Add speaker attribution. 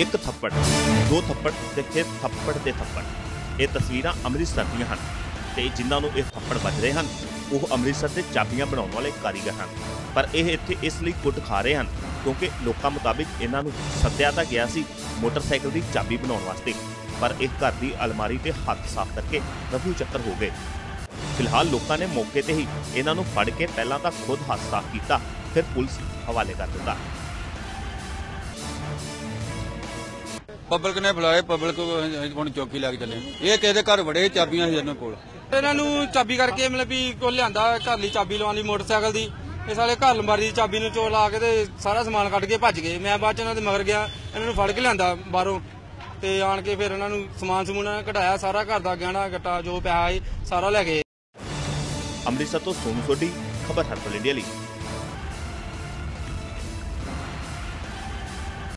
Speaker 1: ਇੱਕ ਥੱਪੜ, ਦੋ ਥੱਪੜ ਤੇ ਫਿਰ ਥੱਪੜ ਤੇ ਥੱਪੜ। ਇਹ ਤਸਵੀਰਾਂ ਅੰਮ੍ਰਿਤਸਰ ਦੀਆਂ ਹਨ ਤੇ ਜਿਨ੍ਹਾਂ ਨੂੰ ਇਹ ਥੱਪੜ ਵੱਜ ਰਹੇ ਹਨ, ਉਹ ਅੰਮ੍ਰਿਤਸਰ ਦੇ ਚਾਬੀਆਂ ਬਣਾਉਣ ਵਾਲੇ ਕਾਰੀਗਰ ਹਨ। ਪਰ ਇਹ ਇੱਥੇ ਇਸ ਲਈ ਕੁੱਟ ਖਾ ਰਹੇ ਹਨ ਕਿਉਂਕਿ ਲੋਕਾਂ ਮੁਤਾਬਿਕ ਇਹਨਾਂ ਨੂੰ ਸੱਦਿਆ ਤਾਂ ਗਿਆ ਸੀ ਮੋਟਰਸਾਈਕਲ ਦੀ ਚਾਬੀ ਬਣਾਉਣ ਵਾਸਤੇ, ਪਰ ਇਹ ਘਰ ਦੀ ਅਲਮਾਰੀ ਤੇ ਹੱਥ ਸਾਫ਼ ਕਰਕੇ ਰਫੂ ਚੱਕਰ ਹੋ ਗਏ। ਫਿਲਹਾਲ ਲੋਕਾਂ ਨੇ ਮੌਕੇ ਤੇ ਹੀ ਇਹਨਾਂ ਨੂੰ ਫੜ ਕੇ ਪਹਿਲਾਂ ਤਾਂ ਖੁਦ ਹੱਥ ਸਾਫ਼ ਕੀਤਾ, ਫਿਰ ਪੁਲਿਸ ਹਵਾਲੇ ਕਰ ਦਿੱਤਾ।
Speaker 2: ਪਬਲਿਕ ਨੇ ਬੁਲਾਏ ਪਬਲਿਕ ਹੁਣ ਚੌਕੀ ਲੱਗ ਚੱਲੇ ਇਹ ਕਿਹਦੇ ਘਰ ਵੜੇ ਚਾਬੀਆਂ ਸੀ ਇਹਨਾਂ ਕੋਲ।
Speaker 3: ਇਹਨਾਂ ਨੂੰ ਚਾਬੀ ਕਰਕੇ ਮਤਲਬ ਵੀ ਕੋ ਲਿਆਂਦਾ ਘਰ ਲਈ ਚਾਬੀ ਲਵਾਉਣ ਲਈ ਮੋਟਰਸਾਈਕਲ ਦੀ। ਇਹ ਸਾਲੇ ਘਰ ਲੰਬਾਰੀ ਦੀ ਚਾਬੀ ਨੂੰ ਚੋਰ ਲਾ ਕੇ ਤੇ ਸਾਰਾ ਸਮਾਨ ਕੱਢ ਕੇ ਭੱਜ ਗਏ। ਮੈਂ ਬਾਅਦ ਚ ਇਹਨਾਂ ਦੇ ਮਗਰ ਗਿਆ ਇਹਨਾਂ ਨੂੰ ਫੜ ਕੇ ਲਿਆਂਦਾ ਬਾਹਰੋਂ। ਤੇ ਆਣ ਕੇ ਫਿਰ ਇਹਨਾਂ ਨੂੰ ਸਮਾਨ ਸਮੂਨ ਕਢਾਇਆ ਸਾਰਾ ਘਰ ਦਾ ਗਹਿਣਾ ਗੱਟਾ ਜੋ ਪਿਆ ਸੀ ਸਾਰਾ ਲੈ ਗਏ।
Speaker 1: ਅੰਮ੍ਰਿਤਸਰ ਤੋਂ ਸੋਨੂ ਸੋਢੀ ਖਬਰ ਹਰਪਲ ਇੰਡੀਆ ਲਈ।